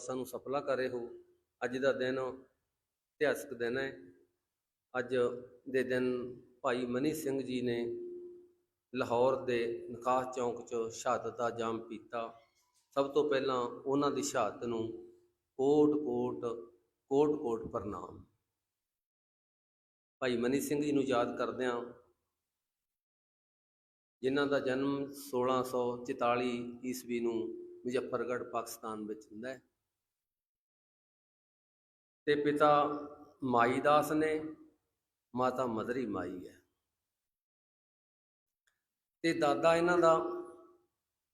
ਸਾਨੂੰ ਸਫਲਾ ਕਰੇ ਹੋ। ਅੱਜ ਦਾ ਦਿਨ ਇਤਿਹਾਸਕ ਦਿਨ ਹੈ। ਅੱਜ ਦੇ ਦਿਨ ਭਾਈ ਮਨੀ ਸਿੰਘ ਜੀ ਨੇ ਲਾਹੌਰ ਦੇ ਨਕਾਸ ਚੌਂਕ 'ਚ ਸ਼ਹਾਦਤ ਦਾ ਜਾਮ ਪੀਤਾ। ਸਭ ਤੋਂ ਪਹਿਲਾਂ ਉਹਨਾਂ ਦੀ ਸ਼ਹਾਦਤ ਨੂੰ ਕੋਟ ਕੋਟ ਕੋਟ ਕੋਟ ਪ੍ਰਣਾਮ। ਭਾਈ ਮਨੀ ਸਿੰਘ ਜੀ ਨੂੰ ਯਾਦ ਕਰਦਿਆਂ ਜਿਨ੍ਹਾਂ ਦਾ ਜਨਮ 1644 ਈਸਵੀ ਨੂੰ ਮੁਜ਼ੱਫਰਗੜ੍ਹ, ਪਾਕਿਸਤਾਨ ਵਿੱਚ ਹੁੰਦਾ ਹੈ ਤੇ ਪਿਤਾ ਮਾਈ ਦਾਸ ਨੇ, ਮਾਤਾ ਮਦਰੀ ਮਾਈ ਹੈ। ਤੇ ਦਾਦਾ ਇਹਨਾਂ ਦਾ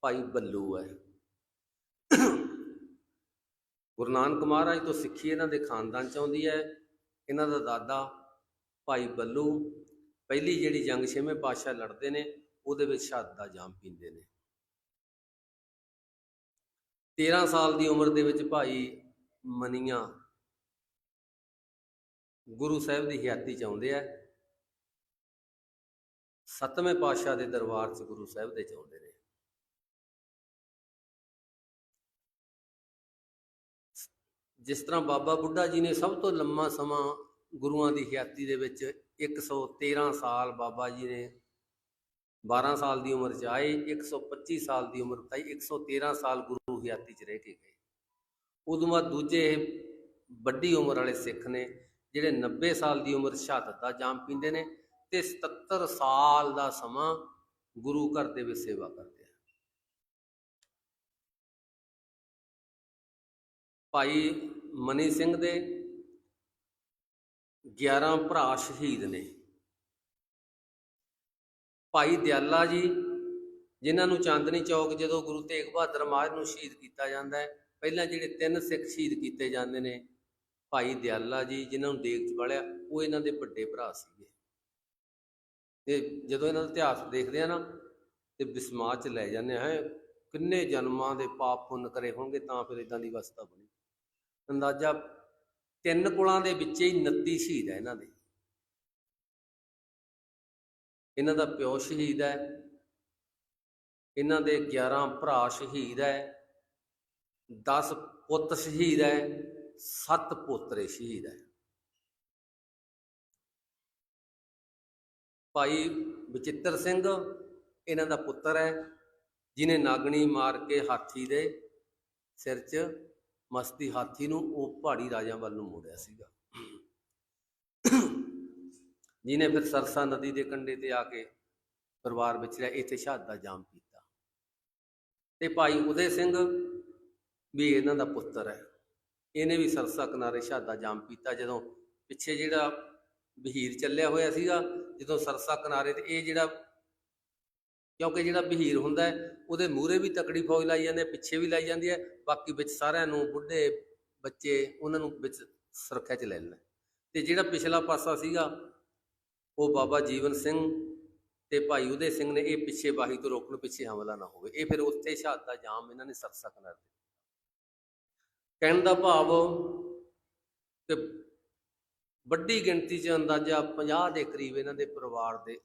ਭਾਈ ਬੱਲੂ ਹੈ। ਗੁਰੂ ਨਾਨਕ ਮਹਾਰਾਜ ਤੋਂ ਸਿੱਖੀ ਇਹਨਾਂ ਦੇ ਖਾਨਦਾਨ ਚ ਆਉਂਦੀ ਹੈ। ਇਹਨਾਂ ਦਾ ਦਾਦਾ ਭਾਈ ਬੱਲੂ ਪਹਿਲੀ ਜਿਹੜੀ ਜੰਗ ਛੇਵੇਂ ਪਾਤਸ਼ਾਹ ਲੜਦੇ ਨੇ, ਉਹਦੇ ਵਿੱਚ ਸ਼ਹਾਦਤ ਦਾ ਜਾਮ ਪੀਂਦੇ ਨੇ। 13 ਸਾਲ ਦੀ ਉਮਰ ਦੇ ਵਿੱਚ ਭਾਈ ਮਨੀਆਂ ਗੁਰੂ ਸਾਹਿਬ ਦੀ ਹਯਾਤੀ ਚ ਆਉਂਦੇ ਆ। ਸਤਵੇਂ ਪਾਤਸ਼ਾਹ ਦੇ ਦਰਬਾਰ 'ਚ ਗੁਰੂ ਸਾਹਿਬ ਦੇ ਚ ਆਉਂਦੇ ਨੇ। ਜਿਸ ਤਰ੍ਹਾਂ ਬਾਬਾ ਬੁੱਢਾ ਜੀ ਨੇ ਸਭ ਤੋਂ ਲੰਮਾ ਸਮਾਂ ਗੁਰੂਆਂ ਦੀ ਹਯਾਤੀ ਦੇ ਵਿੱਚ 113 ਸਾਲ ਬਾਬਾ ਜੀ ਨੇ 12 ਸਾਲ ਦੀ ਉਮਰ 'ਚ ਆਏ 125 ਸਾਲ ਦੀ ਉਮਰ ਤਾਈ 113 ਸਾਲ ਗੁਰੂ ਹਯਾਤੀ 'ਚ ਰਹਿ ਕੇ ਗਏ। ਉਦੋਂ ਬਾਅਦ ਦੂਜੇ ਵੱਡੀ ਉਮਰ ਵਾਲੇ ਸਿੱਖ ਨੇ ਜਿਹੜੇ 90 ਸਾਲ ਦੀ ਉਮਰ ਸ਼ਹਾਦਤ ਦਾ ਜਾਮ ਪੀਂਦੇ ਨੇ ਤੇ 77 ਸਾਲ ਦਾ ਸਮਾਂ ਗੁਰੂ ਘਰ ਦੇ ਵਿੱਚ ਸੇਵਾ ਕਰਦੇ ਆ। ਭਾਈ ਮਨੀ ਸਿੰਘ ਦੇ 11 ਭਰਾ ਸ਼ਹੀਦ ਨੇ। ਭਾਈ ਦਿਆਲਾ ਜੀ, ਜਿਨ੍ਹਾਂ ਨੂੰ ਚਾਂਦਨੀ ਚੌਕ ਜਦੋਂ ਗੁਰੂ ਤੇਗ ਬਹਾਦਰ ਮਹਾਰਾਜ ਨੂੰ ਸ਼ਹੀਦ ਕੀਤਾ ਜਾਂਦਾ ਹੈ, ਪਹਿਲਾਂ ਜਿਹੜੇ ਤਿੰਨ ਸਿੱਖ ਸ਼ਹੀਦ ਕੀਤੇ ਜਾਂਦੇ ਨੇ ਭਾਈ ਦਿਆਲਾ ਜੀ ਜਿਨ੍ਹਾਂ ਨੂੰ ਦੇਖ ਵਾਲਿਆ, ਉਹ ਇਹਨਾਂ ਦੇ ਵੱਡੇ ਭਰਾ ਸੀਗੇ। ਤੇ ਜਦੋਂ ਇਹਨਾਂ ਦਾ ਇਤਿਹਾਸ ਦੇਖਦੇ ਆ ਨਾ, ਤੇ ਬਿਸਮਾਰ ਚ ਲੈ ਜਾਂਦੇ ਆ ਕਿੰਨੇ ਜਨਮਾਂ ਦੇ ਪਾਪ ਪੁੰਨ ਕਰੇ ਹੋਣਗੇ, ਤਾਂ ਫਿਰ ਇਦਾਂ ਦੀ ਅਵਸਥਾ ਬਣੀ। ਅੰਦਾਜ਼ਾ ਤਿੰਨ ਕੁਲਾਂ ਦੇ ਵਿੱਚ ਹੀ 29 ਸ਼ਹੀਦ ਹੈ ਇਹਨਾਂ ਦੇ। ਇਹਨਾਂ ਦਾ ਪਿਓ ਸ਼ਹੀਦ ਹੈ, ਇਹਨਾਂ ਦੇ 11 ਭਰਾ ਸ਼ਹੀਦ ਹੈ 10 ਪੁੱਤ ਸ਼ਹੀਦ ਹੈ ਸੱਤ ਪੋਤਰੇ ਸ਼ਹੀਦ ਹੈ। ਭਾਈ ਬਚਿੱਤਰ ਸਿੰਘ ਇਹਨਾਂ ਦਾ ਪੁੱਤਰ ਹੈ ਜਿਨੇ ਨਾਗਣੀ ਮਾਰ ਕੇ ਹਾਥੀ ਦੇ ਸਿਰ 'ਚ ਮਸਤੀ ਹਾਥੀ ਨੂੰ ਉਹ ਪਹਾੜੀ ਰਾਜਿਆਂ ਵੱਲ ਨੂੰ ਮੋੜਿਆ ਸੀਗਾ। ਜਿਨੇ ਫਿਰ ਸਰਸਾ ਨਦੀ ਦੇ ਕੰਢੇ ਤੇ ਆ ਕੇ ਪਰਿਵਾਰ ਵਿੱਚ ਰਿਹਾ ਇੱਥੇ ਸ਼ਹਾਦਤ ਦਾ ਜਾਮ ਪੀਤਾ। ਤੇ ਭਾਈ ਉਦੇ ਸਿੰਘ ਵੀ ਇਹਨਾਂ ਦਾ ਪੁੱਤਰ ਹੈ। ਇਹਨੇ ਵੀ ਸਰਸਾ ਕਿਨਾਰੇ ਸ਼ਹਾਦਤ ਦਾ ਜਾਮ ਪੀਤਾ ਜਦੋਂ ਪਿੱਛੇ ਜਿਹੜਾ ਬਹੀਰ ਚੱਲਿਆ ਹੋਇਆ ਸੀਗਾ ਜਦੋਂ ਸਰਸਾ ਕਿਨਾਰੇ ਤੇ ਇਹ ਜਿਹੜਾ ਕਿਉਂਕਿ ਜਿਹੜਾ ਬਹੀਰ ਹੁੰਦਾ ਹੈ, ਉਹਦੇ ਮੂਹਰੇ ਵੀ ਤਕੜੀ ਫੌਜ ਲਾਈ ਜਾਂਦੀ ਹੈ ਪਿੱਛੇ ਵੀ ਲਾਈ ਜਾਂਦੀ ਹੈ ਬਾਕੀ ਵਿੱਚ ਸਾਰਿਆਂ ਨੂੰ ਬੁੱਢੇ ਬੱਚੇ ਉਹਨਾਂ ਨੂੰ ਵਿੱਚ ਸੁਰੱਖਿਆ 'ਚ ਲੈ ਲੈਣਾ ਤੇ ਜਿਹੜਾ ਪਿਛਲਾ ਪਾਸਾ ਸੀਗਾ ਉਹ ਬਾਬਾ ਜੀਵਨ ਸਿੰਘ ਤੇ ਭਾਈ ਉਦੇ ਸਿੰਘ ਨੇ ਇਹ ਪਿੱਛੇ ਬਾਹੀ ਤੋਂ ਰੋਕਣ ਪਿੱਛੇ ਹਮਲਾ ਨਾ ਹੋਵੇ। ਇਹ ਫਿਰ ਉੱਥੇ ਸ਼ਹਾਦਤ ਦਾ ਜਾਮ ਇਹਨਾਂ ਨੇ ਸਰਸਾ ਕਿਨਾਰੇ ਕਹਿਣ ਦਾ ਭਾਵ ਕਿ ਵੱਡੀ ਗਿਣਤੀ 'ਚ ਅੰਦਾਜ਼ਾ 50 ਦੇ ਕਰੀਬ ਇਹਨਾਂ ਦੇ ਪਰਿਵਾਰ ਦੇ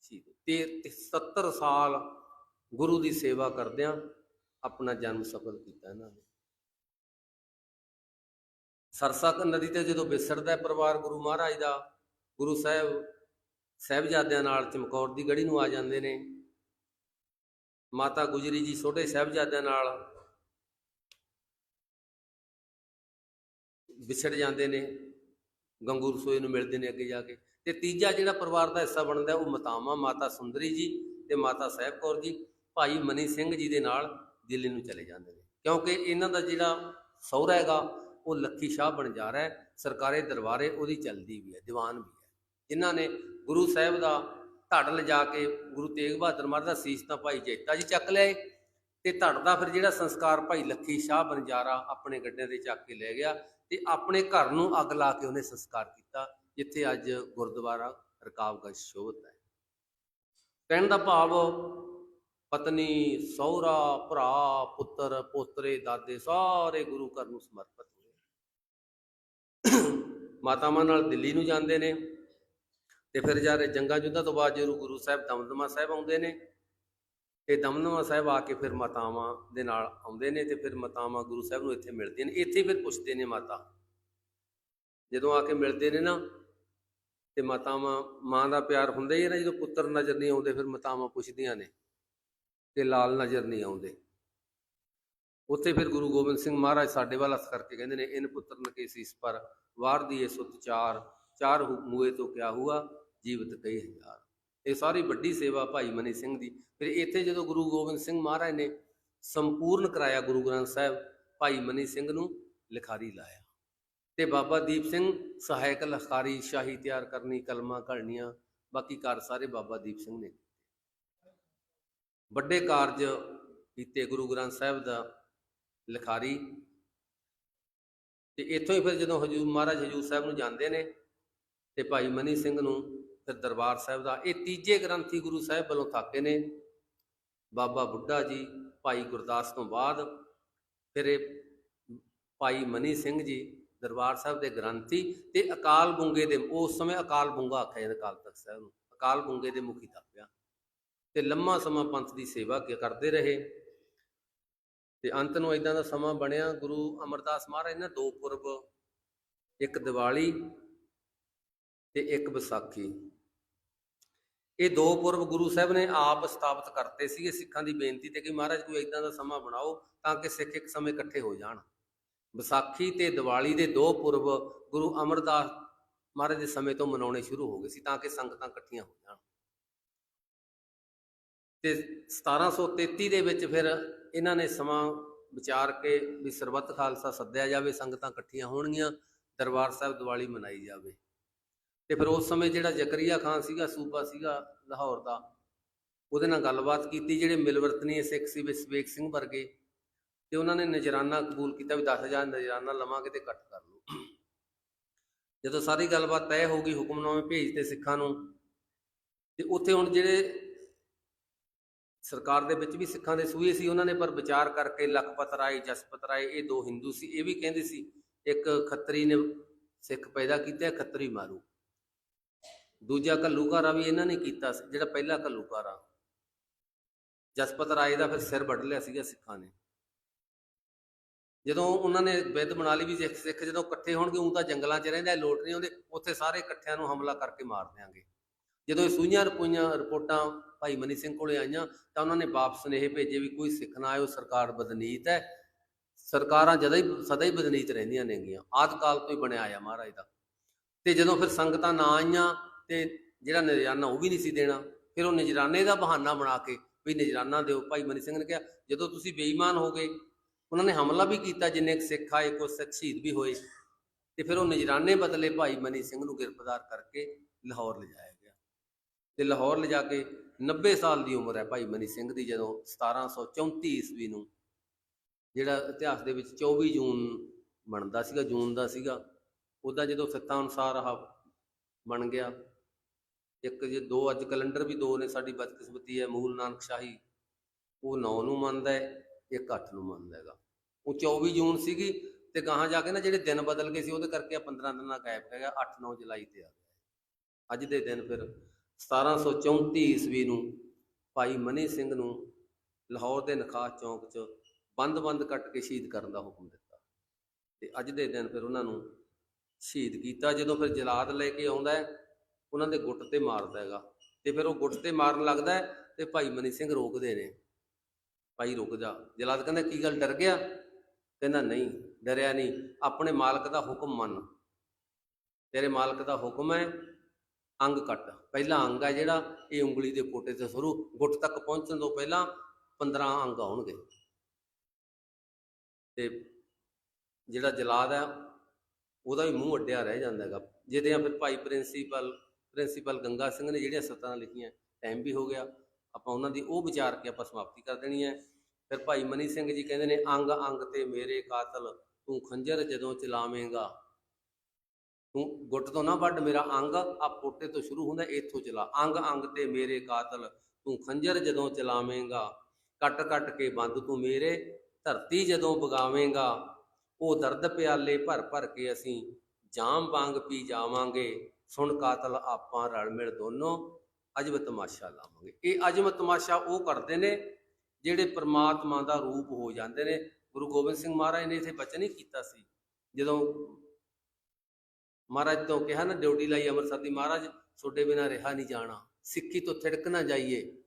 ਸ਼ਹੀਦ ਤੇ ਤੇ 70 ਸਾਲ ਗੁਰੂ ਦੀ ਸੇਵਾ ਕਰਦਿਆਂ ਆਪਣਾ ਜਨਮ ਸਫਲ ਕੀਤਾ ਇਹਨਾਂ ਨੇ। ਸਰਸਾ ਨਦੀ ਤੇ ਜਦੋਂ ਵਿਸਰਦਾ ਪਰਿਵਾਰ ਗੁਰੂ ਮਹਾਰਾਜ ਦਾ, ਗੁਰੂ ਸਾਹਿਬ ਸਾਹਿਬਜ਼ਾਦਿਆਂ ਨਾਲ ਚਮਕੌਰ ਦੀ ਗੜੀ ਨੂੰ ਆ ਜਾਂਦੇ ਨੇ। ਮਾਤਾ ਗੁਜਰੀ ਜੀ ਛੋਟੇ ਸਾਹਿਬਜ਼ਾਦਿਆਂ ਨਾਲ ਵਿਛੜ ਜਾਂਦੇ ਨੇ, ਗੰਗੂ ਰਸੋਈ ਨੂੰ ਮਿਲਦੇ ਨੇ ਅੱਗੇ ਜਾ ਕੇ। ਤੇ ਤੀਜਾ ਜਿਹੜਾ ਪਰਿਵਾਰ ਦਾ ਹਿੱਸਾ ਬਣਦਾ ਉਹ ਮਤਾਮਾ ਮਾਤਾ ਸੁੰਦਰੀ ਜੀ ਤੇ ਮਾਤਾ ਸਾਹਿਬ ਕੌਰ ਜੀ, ਭਾਈ ਮਨੀ ਸਿੰਘ ਜੀ ਦੇ ਨਾਲ ਦਿੱਲੀ ਨੂੰ ਚਲੇ ਜਾਂਦੇ ਨੇ। ਕਿਉਂਕਿ ਇਹਨਾਂ ਦਾ ਜਿਹੜਾ ਸਹੁਰਾ ਹੈਗਾ, ਉਹ ਲੱਖੀ ਸ਼ਾਹ ਬਣ ਜਾ ਰਿਹਾ ਹੈ, ਸਰਕਾਰੀ ਦਰਬਾਰੇ ਉਹਦੀ ਚੱਲਦੀ ਵੀ ਹੈ, ਦੀਵਾਨ ਵੀ ਹੈ। ਜਿਨ੍ਹਾਂ ਨੇ ਗੁਰੂ ਸਾਹਿਬ ਦਾ ਧੜ ਲਿਜਾ ਕੇ ਗੁਰੂ ਤੇਗ ਬਹਾਦਰ ਮਹਾਰਾਜ ਦਾ ਸੀਸ ਤਾਂ ਭਾਈ ਜੈਤਾ ਜੀ ਚੱਕ ਲਿਆ ਤੇ ਧੜ ਦਾ ਫਿਰ ਜਿਹੜਾ ਸੰਸਕਾਰ ਭਾਈ ਲੱਖੀ ਸ਼ਾਹ ਬਨਜਾਰਾ ਆਪਣੇ ਗੱਡਿਆਂ ਦੇ ਚੱਕ ਕੇ ਲੈ ਗਿਆ ਤੇ ਆਪਣੇ ਘਰ ਨੂੰ ਅੱਗ ਲਾ ਕੇ ਉਹਨੇ ਸੰਸਕਾਰ ਕੀਤਾ, ਜਿੱਥੇ ਅੱਜ ਗੁਰਦੁਆਰਾ ਰਕਾਬਗੰਜ ਸ਼ੋਭਤ ਹੈ। ਕਹਿਣ ਦਾ ਭਾਵ, ਪਤਨੀ, ਸਹੁਰਾ, ਭਰਾ, ਪੁੱਤਰ, ਪੋਤਰੇ, ਦਾਦੇ ਸਾਰੇ ਗੁਰੂ ਘਰ ਨੂੰ ਸਮਰਪਿਤ ਹੋਏ। ਮਾਤਾਵਾਂ ਨਾਲ ਦਿੱਲੀ ਨੂੰ ਜਾਂਦੇ ਨੇ ਤੇ ਫਿਰ ਜਾ ਰਹੇ ਜੰਗਾਂ ਜੁੱਧਾਂ ਤੋਂ ਬਾਅਦ ਜਦੋਂ ਗੁਰੂ ਸਾਹਿਬ ਦਮਦਮਾ ਸਾਹਿਬ ਆਉਂਦੇ ਨੇ ਤੇ ਦਮਦਮਾ ਸਾਹਿਬ ਆ ਕੇ ਫਿਰ ਮਾਤਾਵਾਂ ਦੇ ਨਾਲ ਆਉਂਦੇ ਨੇ ਤੇ ਫਿਰ ਮਾਤਾਵਾਂ ਗੁਰੂ ਸਾਹਿਬ ਨੂੰ ਇੱਥੇ ਮਿਲਦੀਆਂ ਨੇ। ਇੱਥੇ ਫਿਰ ਪੁੱਛਦੇ ਨੇ ਮਾਤਾ। ਜਦੋਂ ਆ ਕੇ ਮਿਲਦੇ ਨੇ ਨਾ, ਤੇ ਮਾਤਾਵਾਂ ਮਾਂ ਦਾ ਪਿਆਰ ਹੁੰਦਾ ਹੀ ਹੈ ਨਾ, ਜਦੋਂ ਪੁੱਤਰ ਨਜ਼ਰ ਨਹੀਂ ਆਉਂਦੇ, ਫਿਰ ਮਾਤਾਵਾਂ ਪੁੱਛਦੀਆਂ ਨੇ ਕਿ ਲਾਲ ਨਜ਼ਰ ਨਹੀਂ ਆਉਂਦੇ। ਉੱਥੇ ਫਿਰ ਗੁਰੂ ਗੋਬਿੰਦ ਸਿੰਘ ਮਹਾਰਾਜ ਸਾਡੇ ਵੱਲ ਹੱਥ ਕਰਕੇ ਕਹਿੰਦੇ ਨੇ, ਇਨ ਪੁੱਤਰ ਨ ਕੇ ਸੀਸ ਪਰ ਵਾਰ ਦੀਏ ਸੁਤ ਚਾਰ ਚਾਰ ਹੁ- ਮੂਏ ਤੋਂ ਕਿਆ ਹੁਆ? ਜੀਵਤ ਕਈ ਹਜ਼ਾਰ। ਇਹ ਸਾਰੀ ਵੱਡੀ ਸੇਵਾ ਭਾਈ ਮਨੀ ਸਿੰਘ ਦੀ। ਫਿਰ ਇੱਥੇ ਜਦੋਂ ਗੁਰੂ ਗੋਬਿੰਦ ਸਿੰਘ ਮਹਾਰਾਜ ਨੇ ਸੰਪੂਰਨ ਕਰਾਇਆ ਗੁਰੂ ਗ੍ਰੰਥ ਸਾਹਿਬ, ਭਾਈ ਮਨੀ ਸਿੰਘ ਨੂੰ ਲਿਖਾਰੀ ਲਾਇਆ। ਤੇ ਬਾਬਾ ਦੀਪ ਸਿੰਘ ਸਹਾਇਕ ਲਿਖਾਰੀ, ਸ਼ਾਹੀ ਤਿਆਰ ਕਰਨੀ, ਕਲਮਾਂ ਘੜਨੀਆਂ, ਬਾਕੀ ਕਾਰ ਸਾਰੇ ਬਾਬਾ ਦੀਪ ਸਿੰਘ ਨੇ ਵੱਡੇ ਕਾਰਜ ਕੀਤੇ ਗੁਰੂ ਗ੍ਰੰਥ ਸਾਹਿਬ ਦਾ ਲਿਖਾਰੀ। ਤੇ ਇੱਥੋਂ ਹੀ ਫਿਰ ਜਦੋਂ ਹਜੂਰ ਮਹਾਰਾਜ ਹਜੂਰ ਸਾਹਿਬ ਨੂੰ ਜਾਂਦੇ ਨੇ, ਤੇ ਭਾਈ ਮਨੀ ਸਿੰਘ ਨੂੰ ਫਿਰ ਦਰਬਾਰ ਸਾਹਿਬ ਦਾ। ਇਹ ਤੀਜੇ ਗ੍ਰੰਥੀ ਗੁਰੂ ਸਾਹਿਬ ਵੱਲੋਂ ਥਾਕੇ ਨੇ। ਬਾਬਾ ਬੁੱਢਾ ਜੀ, ਭਾਈ ਗੁਰਦਾਸ ਤੋਂ ਬਾਅਦ ਫਿਰ ਇਹ ਭਾਈ ਮਨੀ ਸਿੰਘ ਜੀ ਦਰਬਾਰ ਸਾਹਿਬ ਦੇ ਗ੍ਰੰਥੀ ਤੇ ਅਕਾਲ ਬੁੰਗੇ ਦੇ, ਉਸ ਸਮੇਂ ਅਕਾਲ ਬੁੰਗਾ ਆਖਿਆ ਜਾਂਦਾ ਅਕਾਲ ਤਖਤ ਸਾਹਿਬ ਨੂੰ। ਅਕਾਲ ਬੁੰਗੇ ਦੇ ਮੁਖੀ ਥਾਪਿਆ। ਤੇ ਲੰਮਾ ਸਮਾਂ ਪੰਥ ਦੀ ਸੇਵਾ ਕਰਦੇ ਰਹੇ। ਤੇ ਅੰਤ ਨੂੰ ਇਦਾਂ ਦਾ ਸਮਾਂ ਬਣਿਆ, ਗੁਰੂ ਅਮਰਦਾਸ ਮਹਾਰਾਜ ਨੇ ਦੋ ਪੁਰਬ, ਇੱਕ ਦੀਵਾਲੀ ਤੇ ਇੱਕ ਵਿਸਾਖੀ। ਇਹ ਦੋ ਪੁਰਬ ਗੁਰੂ ਸਾਹਿਬ ਨੇ ਆਪ ਸਥਾਪਿਤ ਕਰਤੇ ਸੀਗੇ। ਸਿੱਖਾਂ ਦੀ ਬੇਨਤੀ ਤੇ ਕਿ ਮਹਾਰਾਜ ਕੋਈ ਇਦਾਂ ਦਾ ਸਮਾਂ ਬਣਾਓ ਤਾਂ ਕਿ ਸਿੱਖ ਇੱਕ ਸਮੇਂ ਇਕੱਠੇ ਹੋ ਜਾਣ। ਵਿਸਾਖੀ ਤੇ ਦੀਵਾਲੀ ਦੇ ਦੋ ਪੁਰਬ ਗੁਰੂ ਅਮਰਦਾਸ ਮਹਾਰਾਜ ਦੇ ਸਮੇਂ ਤੋਂ ਮਨਾਉਣੇ ਸ਼ੁਰੂ ਹੋ ਗਏ ਸੀ ਤਾਂ ਕਿ ਸੰਗਤਾਂ ਇਕੱਠੀਆਂ ਹੋ ਜਾਣ। ਤੇ 1733 ਦੇ ਵਿੱਚ ਫਿਰ ਇਹਨਾਂ ਨੇ ਸਮਾਂ ਵਿਚਾਰ ਕੇ ਵੀ ਸਰਬੱਤ ਖਾਲਸਾ ਸੱਦਿਆ ਜਾਵੇ, ਸੰਗਤਾਂ ਇਕੱਠੀਆਂ ਹੋਣਗੀਆਂ, ਦਰਬਾਰ ਸਾਹਿਬ ਦੀਵਾਲੀ ਮਨਾਈ ਜਾਵੇ। ਤੇ ਫਿਰ ਉਸ ਸਮੇਂ ਜਿਹੜਾ ਜ਼ਕਰੀਆ ਖਾਨ ਸੀਗਾ, ਸੂਬਾ ਸੀਗਾ ਲਾਹੌਰ ਦਾ, ਉਹਦੇ ਨਾਲ ਗੱਲਬਾਤ ਕੀਤੀ, ਜਿਹੜੇ ਮਿਲਵਰਤਨੀ ਸਿੱਖ ਸੀ ਵਿਸਵੇਕ ਸਿੰਘ ਵਰਗੇ, ਤੇ ਉਹਨਾਂ ਨੇ ਨਜਰਾਨਾ ਕਬੂਲ ਕੀਤਾ ਵੀ 10000 ਨਜਰਾਨਾ ਲਵਾਂਗੇ ਤੇ ਇਕੱਠ ਕਰ ਲਓ। ਜਦੋਂ ਸਾਰੀ ਗੱਲਬਾਤ ਤੈਅ ਹੋ ਗਈ ਹੁਕਮਨਾਮੇ ਭੇਜਤੇ ਸਿੱਖਾਂ ਨੂੰ, ਤੇ ਉੱਥੇ ਹੁਣ ਜਿਹੜੇ ਸਰਕਾਰ ਦੇ ਵਿੱਚ ਵੀ ਸਿੱਖਾਂ ਦੇ ਸੂਏ ਸੀ, ਉਹਨਾਂ ਨੇ ਪਰ ਵਿਚਾਰ ਕਰਕੇ ਲਖਪਤ ਰਾਏ, ਜਸਪਤ ਰਾਏ, ਇਹ ਦੋ ਹਿੰਦੂ ਸੀ, ਇਹ ਵੀ ਕਹਿੰਦੇ ਸੀ, ਇੱਕ ਖੱਤਰੀ ਨੇ ਸਿੱਖ ਪੈਦਾ ਕੀਤਾ ਖੱਤਰੀ ਮਾਰੂ। ਦੂਜਾ ਘੱਲੂਘਾਰਾ ਵੀ ਇਹਨਾਂ ਨੇ ਕੀਤਾ ਸੀ, ਜਿਹੜਾ ਪਹਿਲਾ ਘੱਲੂਘਾਰਾ। ਜਸਪਤ ਰਾਏ ਦਾ ਫਿਰ ਸਿਰ ਵੱਢ ਲਿਆ ਸੀਗਾ ਸਿੱਖਾਂ ਨੇ। ਜਦੋਂ ਉਹਨਾਂ ਨੇ ਵਿਦ ਬਣਾ ਲਈ ਵੀ ਜੇ ਸਿੱਖ ਜਦੋਂ ਇਕੱਠੇ ਹੋਣਗੇ ਉਹ ਤਾਂ ਜੰਗਲਾਂ 'ਚ ਰਹਿੰਦੇ ਲੋਟ ਨਹੀਂ ਆਉਂਦੇ ਉੱਥੇ ਸਾਰੇ ਇਕੱਠਿਆਂ ਨੂੰ ਹਮਲਾ ਕਰਕੇ ਮਾਰ ਦਿਆਂਗੇ। ਜਦੋਂ ਇਹ ਸੂਈਆਂ ਰਪੋਈਆਂ, ਰਿਪੋਰਟਾਂ ਭਾਈ ਮਨੀ ਸਿੰਘ ਕੋਲੇ ਆਈਆਂ, ਤਾਂ ਉਹਨਾਂ ਨੇ ਵਾਪਸ ਸੁਨੇਹੇ ਭੇਜੇ ਵੀ ਕੋਈ ਸਿੱਖ ਨਾ ਆਇਓ, ਸਰਕਾਰ ਬਦਨੀਤ ਹੈ। ਸਰਕਾਰਾਂ ਜਦਾ ਹੀ, ਸਦਾ ਹੀ ਬਦਨੀਤ ਰਹਿੰਦੀਆਂ ਨੇਗੀਆਂ। ਆਦਿ ਕਾਲ ਤੋਂ ਹੀ ਬਣਿਆ ਆਇਆ ਮਹਾਰਾਜ ਦਾ। ਤੇ ਜਦੋਂ ਫਿਰ ਸੰਗਤਾਂ ਨਾ ਆਈਆਂ ਤੇ ਜਿਹੜਾ ਨਜ਼ਰਾਨਾ ਉਹ ਵੀ ਨਹੀਂ ਸੀ ਦੇਣਾ। ਫਿਰ ਉਹ ਨਜਰਾਨੇ ਦਾ ਬਹਾਨਾ ਬਣਾ ਕੇ ਵੀ ਨਜਰਾਨਾ ਦਿਓ। ਭਾਈ ਮਨੀ ਸਿੰਘ ਨੇ ਕਿਹਾ, ਜਦੋਂ ਤੁਸੀਂ ਬੇਈਮਾਨ ਹੋ ਗਏ, ਉਹਨਾਂ ਨੇ ਹਮਲਾ ਵੀ ਕੀਤਾ, ਜਿੰਨੇ ਕੁ ਸਿੱਖ ਆਏ ਕੁਝ ਸਿੱਖ ਸ਼ਹੀਦ ਵੀ ਹੋਏ। ਤੇ ਫਿਰ ਉਹ ਨਜਰਾਨੇ ਬਦਲੇ ਭਾਈ ਮਨੀ ਸਿੰਘ ਨੂੰ ਗ੍ਰਿਫਤਾਰ ਕਰਕੇ ਲਾਹੌਰ ਲਿਜਾਇਆ ਗਿਆ। ਤੇ ਲਾਹੌਰ ਲਿਜਾ ਕੇ 90 ਸਾਲ ਦੀ ਉਮਰ ਹੈ ਭਾਈ ਮਨੀ ਸਿੰਘ ਦੀ, ਜਦੋਂ 1734 ਈਸਵੀ ਨੂੰ ਜਿਹੜਾ ਇਤਿਹਾਸ ਦੇ ਵਿੱਚ 24 ਜੂਨ ਬਣਦਾ ਸੀਗਾ, ਜੂਨ ਦਾ ਸੀਗਾ, ਉਹਦਾ ਜਦੋਂ ਸਿੱਤਾਂ ਅਨੁਸਾਰ ਆਹ ਬਣ ਗਿਆ ਇੱਕ ਜੇ ਦੋ, ਅੱਜ ਕੈਲੰਡਰ ਵੀ ਦੋ ਨੇ, ਸਾਡੀ ਬਦਕਿਸਮਤੀ ਹੈ, ਮੂਲ ਨਾਨਕ ਸ਼ਾਹੀ। ਉਹ 9 ਨੂੰ ਮੰਨਦਾ ਹੈ, ਇੱਕ 8 ਨੂੰ ਮੰਨਦਾ ਹੈਗਾ। ਉਹ 24 ਜੂਨ ਸੀਗੀ ਤੇ ਗਾਹਾਂ ਜਾ ਕੇ ਨਾ ਜਿਹੜੇ ਦਿਨ ਬਦਲ ਗਏ ਸੀ, ਉਹਦੇ ਕਰਕੇ ਆ 15 ਦਿਨਾਂ ਗਾਇਬ ਹੈਗਾ ਗਿਆ 8-9 ਜੁਲਾਈ ਤੇ ਆ ਗਿਆ ਅੱਜ ਦੇ ਦਿਨ ਫਿਰ 1734 ਈਸਵੀ ਨੂੰ ਭਾਈ ਮਨੀ ਸਿੰਘ ਨੂੰ ਲਾਹੌਰ ਦੇ ਨਖਾਸ ਚੌਂਕ 'ਚ ਬੰਦ-ਬੰਦ ਕੱਟ ਕੇ ਸ਼ਹੀਦ ਕਰਨ ਦਾ ਹੁਕਮ ਦਿੱਤਾ। ਤੇ ਅੱਜ ਦੇ ਦਿਨ ਫਿਰ ਉਹਨਾਂ ਨੂੰ ਸ਼ਹੀਦ ਕੀਤਾ, ਜਦੋਂ ਫਿਰ ਜਲਾਦ ਲੈ ਕੇ ਆਉਂਦਾ ਹੈ ਉਹਨਾਂ ਦੇ ਗੁੱਟ ਤੇ ਮਾਰਦਾ ਹੈਗਾ। ਤੇ ਫਿਰ ਉਹ ਗੁੱਟ ਤੇ ਮਾਰਨ ਲੱਗਦਾ ਤੇ ਭਾਈ ਮਨੀ ਸਿੰਘ ਰੋਕਦੇ ਨੇ। ਭਾਈ ਰੁਕ ਜਾ। ਜਲਾਦ ਕਹਿੰਦਾ, ਕੀ ਗੱਲ, ਡਰ ਗਿਆ? ਕਹਿੰਦਾ, ਨਹੀਂ, ਡਰਿਆ ਨਹੀਂ। ਆਪਣੇ ਮਾਲਕ ਦਾ ਹੁਕਮ ਮੰਨ। ਤੇਰੇ ਮਾਲਕ ਦਾ ਹੁਕਮ ਹੈ, ਅੰਗ ਕੱਟ। ਪਹਿਲਾ ਅੰਗ ਹੈ ਜਿਹੜਾ, ਇਹ ਉਂਗਲੀ ਦੇ ਪੋਟੇ ਤੋਂ ਸ਼ੁਰੂ, ਗੁੱਟ ਤੱਕ ਪਹੁੰਚਣ ਤੋਂ ਪਹਿਲਾਂ 15 ਅੰਗ ਆਉਣਗੇ। ਤੇ ਜਿਹੜਾ ਜਲਾਦ ਹੈ, ਉਹਦਾ ਵੀ ਮੂੰਹ ਅੱਡਿਆ ਰਹਿ ਜਾਂਦਾ ਹੈਗਾ। ਜਿਹਦੇ ਆ ਫਿਰ ਭਾਈ ਪ੍ਰਿੰਸੀਪਲ ਪ੍ਰਿੰਸੀਪਲ ਗੰਗਾ ਸਿੰਘ ਨੇ ਜਿਹੜੀਆਂ ਸਤਾਂ ਲਿਖੀਆਂ ਟਾਈਮ ਵੀ ਹੋ ਗਿਆ। ਆਪਾਂ ਉਹਨਾਂ ਦੀ ਉਹ ਵਿਚਾਰ ਕੇ ਆਪਾਂ ਸਮਾਪਤੀ ਕਰ ਦੇਣੀ ਹੈ। ਫਿਰ ਭਾਈ ਮਨੀ ਸਿੰਘ ਜੀ ਕਹਿੰਦੇ ਨੇ, ਅੰਗ ਅੰਗ ਤੇ ਮੇਰੇ ਕਾਤਲ, ਤੂੰ ਖੰਜਰ ਜਦੋਂ ਚਲਾਵੇਂਗਾ? ਤੂੰ ਗੁੱਟ ਤੋਂ ਨਾ ਵੱਢ ਮੇਰਾ ਅੰਗ ਆ ਪੋਟੇ ਤੋਂ ਸ਼ੁਰੂ ਹੁੰਦਾ, ਇੱਥੋਂ ਚਲਾ। ਅੰਗ ਅੰਗ ਤੇ ਮੇਰੇ ਕਾਤਲ, ਤੂੰ ਖੰਜਰ ਜਦੋਂ ਚਲਾਵੇਂਗਾ? ਕੱਟ ਕੱਟ ਕੇ ਬੰਦ ਤੂੰ ਮੇਰੇ, ਧਰਤੀ ਜਦੋਂ ਬਗਾਵੇਂਗਾ? ਉਹ ਦਰਦ ਪਿਆਲੇ ਭਰ ਭਰ ਕੇ ਅਸੀਂ ਜਾਮ ਵਾਂਗ ਪੀ ਜਾਵਾਂਗੇ। ਸੁਣ ਕਾਤਲ ਆਪਾਂ ਰਲ ਮਿਲ ਦੋਨੋਂ, ਅਜਬ ਤਮਾਸ਼ਾ ਲਾਵਾਂਗੇ। ਇਹ ਅਜਬ ਤਮਾਸ਼ਾ ਉਹ ਕਰਦੇ ਨੇ ਜਿਹੜੇ ਪ੍ਰਮਾਤਮਾ ਦਾ ਰੂਪ ਹੋ ਜਾਂਦੇ ਨੇ। ਗੁਰੂ ਗੋਬਿੰਦ ਸਿੰਘ ਮਹਾਰਾਜ ਨੇ ਇਥੇ ਬਚਨ ਹੀ ਕੀਤਾ ਸੀ। ਜਦੋਂ ਮਹਾਰਾਜ ਤੋਂ ਕਿਹਾ ਨਾ, ਡਿਊਟੀ ਲਈ ਅੰਮ੍ਰਿਤਸਰ ਦੀ, ਮਹਾਰਾਜ, ਤੁਹਾਡੇ ਬਿਨਾ ਰਿਹਾ ਨਹੀਂ ਜਾਣਾ। ਸਿੱਖੀ ਤੋਂ ਥਿੜਕ ਨਾ ਜਾਈਏ।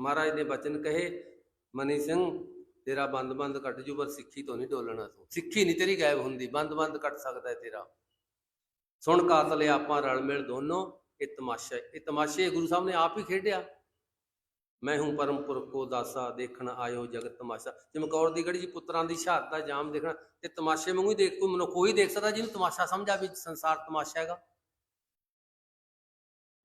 ਮਹਾਰਾਜ ਨੇ ਬਚਨ ਕਹੇ, ਮਨੀ ਸਿੰਘ, ਤੇਰਾ ਬੰਦ-ਬੰਦ ਕੱਟ ਜੂ, ਪਰ ਸਿੱਖੀ ਤੋਂ ਨਹੀਂ ਡੋਲਣਾ ਤੂੰ। ਸਿੱਖੀ ਨਹੀਂ ਤੇਰੀ ਗਾਇਬ ਹੁੰਦੀ। ਬੰਦ-ਬੰਦ ਕੱਟ ਸਕਦਾ ਹੈ ਤੇਰਾ। ਸੁਣ ਕਾਤਲੇ ਆਪਾਂ ਰਲ ਮਿਲ ਦੋਨੋਂ, ਇਹ ਤਮਾਸ਼ਾ, ਇਹ ਤਮਾਸ਼ੇ ਗੁਰੂ ਸਾਹਿਬ ਨੇ ਆਪ ਹੀ ਖੇਡਿਆ। ਮੈਂ ਹੂੰ ਪਰਮਪੁਰ ਕੋ ਦਾਸਾ ਦੇਖਣ ਆਇਓ ਜਗਤ ਤਮਾਸ਼ਾ। ਚਮਕੌਰ ਦੀ ਗੜੀ ਜੀ ਪੁੱਤਰਾਂ ਦੀ ਸ਼ਹਾਦਤ ਦਾ ਜਾਮ ਦੇਖਣਾ, ਤੇ ਤਮਾਸ਼ੇ ਵਾਂਗੂ ਹੀ ਦੇਖ, ਕੋਈ ਮਨੁੱਖ ਕੋਈ ਦੇਖ ਸਕਦਾ ਜਿਹਨੂੰ ਤਮਾਸ਼ਾ ਸਮਝਾ ਵੀ ਸੰਸਾਰ ਤਮਾਸ਼ਾ ਹੈਗਾ।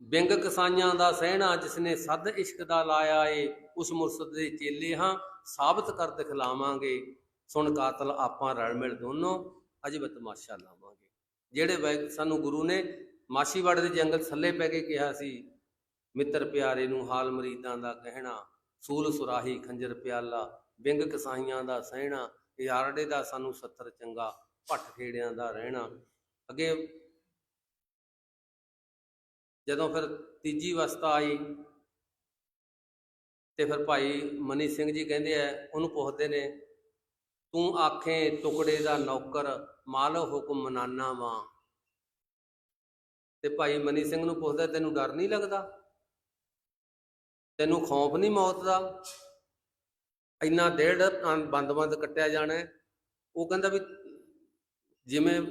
ਬਿੰਗ ਕਸਾਈਆਂ ਦਾ ਸਹਿਣਾ ਜਿਸਨੇ ਸਦ ਇਸ਼ਕ ਦਾ ਲਾਇਆ ਏ, ਉਸ ਮੁਰਸ਼ਦ ਦੇ ਚੇਲੇ ਹਾਂ, ਸਾਬਤ ਕਰ ਦਿਖਲਾਵਾਂਗੇ। ਸੁਣ ਕਾਤਲ ਆਪਾਂ ਰਲ ਮਿਲ ਦੋਨੋਂ ਅਜਬ ਤਮਾਸ਼ਾ ਲਾਵਾਂ ਜਿਹੜੇ ਵੈਗ ਸਾਨੂੰ ਗੁਰੂ ਨੇ ਮਾਛੀਵਾੜੇ ਦੇ ਜੰਗਲ ਥੱਲੇ ਪੈ ਕੇ ਕਿਹਾ ਸੀ, ਮਿੱਤਰ ਪਿਆਰੇ ਨੂੰ ਹਾਲ ਮਰੀਦਾਂ ਦਾ ਕਹਿਣਾ, ਸੂਲ ਸੁਰਾਹੀ ਖੰਜਰ ਪਿਆਲਾ ਬਿੰਗ ਕਸਾਈਆਂ ਦਾ ਸਹਿਣਾ ਯਾਰੜੇ ਦਾ ਸਾਨੂੰ ਸੱਤਰ ਚੰਗਾ, ਭੱਠ ਖੇੜਿਆਂ ਦਾ ਰਹਿਣਾ। ਅੱਗੇ ਜਦੋਂ ਫਿਰ ਤੀਜੀ ਅਵਸਥਾ ਆਈ, ਤੇ ਫਿਰ ਭਾਈ ਮਨੀ ਸਿੰਘ ਜੀ ਕਹਿੰਦੇ ਆ, ਉਹਨੂੰ ਪੁੱਛਦੇ ਨੇ ਤੂੰ ਆਖੇ ਟੁਕੜੇ ਦਾ ਨੌਕਰ ਮਾਲ ਹੁਕਮ ਮਨਾਨਾ ਵਾਂ। ਤੇ ਭਾਈ ਮਨੀ ਸਿੰਘ ਨੂੰ ਪੁੱਛਦਾ, ਤੈਨੂੰ ਡਰ ਨਹੀਂ ਲੱਗਦਾ? ਤੈਨੂੰ ਖੌਫ ਨਹੀਂ ਮੌਤ ਦਾ? ਇੰਨਾ ਡੇਢ ਬੰਦ-ਬੰਦ ਕੱਟਿਆ ਜਾਣਾ ਉਹ ਕਹਿੰਦਾ ਵੀ ਜਿਵੇਂ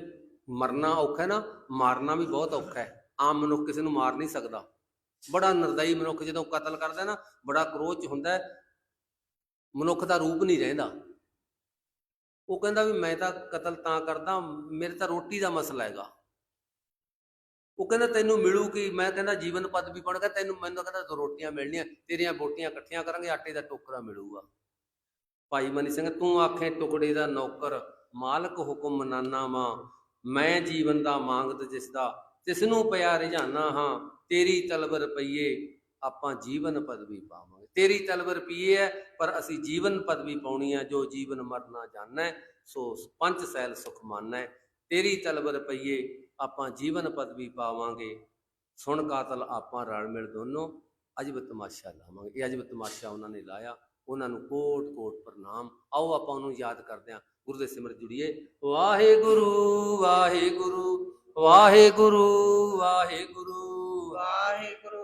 ਮਰਨਾ ਔਖਾ ਹੈ ਨਾ, ਮਾਰਨਾ ਵੀ ਬਹੁਤ ਔਖਾ ਹੈ। ਆਮ ਮਨੁੱਖ ਕਿਸੇ ਨੂੰ ਮਾਰ ਨਹੀਂ ਸਕਦਾ। ਬੜਾ ਨਿਰਦਈ ਮਨੁੱਖ ਜਦੋਂ ਕਤਲ ਕਰਦਾ ਨਾ, ਬੜਾ ਕਰੋਧ ਹੁੰਦਾ ਮਨੁੱਖ ਦਾ ਰੂਪ ਨਹੀਂ ਰਹਿੰਦਾ। ਉਹ ਕਹਿੰਦਾ ਵੀ ਮੈਂ ਤਾਂ ਕਤਲ ਤਾਂ ਕਰਦਾ, ਮੇਰੇ ਤਾਂ ਰੋਟੀ ਦਾ ਮਸਲਾ ਹੈਗਾ। ਉਹ ਕਹਿੰਦਾ ਤੈਨੂੰ ਮਿਲੂ ਕੀ? ਮੈਂ ਕਹਿੰਦਾ ਜੀਵਨ ਪਦ ਵੀ ਬਣਗਾ ਤੈਨੂੰ ਮੈਨੂੰ ਕਹਿੰਦਾ ਦੋ ਰੋਟੀਆਂ ਮਿਲਣੀਆਂ, ਤੇਰੀਆਂ ਬੋਟੀਆਂ ਇਕੱਠੀਆਂ ਕਰਾਂਗੇ, ਆਟੇ ਦਾ ਟੋਕਰਾ ਮਿਲੂਗਾ। ਭਾਈ ਮਨੀ ਸਿੰਘ, ਤੂੰ ਆਖੇ ਟੁਕੜੇ ਦਾ ਨੌਕਰ, ਮਾਲਕ ਹੁਕਮ ਮਨਾਨਾ ਵਾਂ, ਮੈਂ ਜੀਵਨ ਦਾ ਮੰਗਤ ਜਿਸ ਦਾ ਤਿਸ ਨੂੰ ਪਿਆ ਰਝਾਨਾ ਹਾਂ, ਤੇਰੀ ਤਲਬ ਰੁਪਈਏ ਆਪਾਂ ਜੀਵਨ ਪਦਵੀ ਪਾਵਾਂਗੇ। ਤੇਰੀ ਤਲਬ ਰੁਪਈਏ ਹੈ, ਪਰ ਅਸੀਂ ਜੀਵਨ ਪਦਵੀ ਪਾਉਣੀ ਹੈ ਜੋ ਜੀਵਨ ਮਰਨਾ ਜਾਣਨਾ ਸੋ ਪੰਜ ਸੈਲ ਸੁਖ ਮਾਨਣਾ ਤੇਰੀ ਤਲਬ ਰੁਪਈਏ ਆਪਾਂ ਜੀਵਨ ਪਦਵੀ ਪਾਵਾਂਗੇ। ਸੁਣ ਕਾਤਲ ਆਪਾਂ ਰਲ ਮਿਲ ਦੋਨੋਂ ਅਜਬ ਤਮਾਸ਼ਾ ਲਾਵਾਂਗੇ। ਇਹ ਅਜਬ ਤਮਾਸ਼ਾ ਉਹਨਾਂ ਨੇ ਲਾਇਆ, ਉਹਨਾਂ ਨੂੰ ਕੋਟ ਕੋਟ ਪ੍ਰਣਾਮ। ਆਓ ਆਪਾਂ ਉਹਨੂੰ ਯਾਦ ਕਰਦੇ ਹਾਂ। ਗੁਰੂ ਦੇ ਸਿਮਰ ਜੁੜੀਏ। ਵਾਹਿਗੁਰੂ ਵਾਹਿਗੁਰੂ ਵਾਹਿਗੁਰੂ ਵਾਹਿਗੁਰੂ। ਵਾਹਿਗੁਰੂ।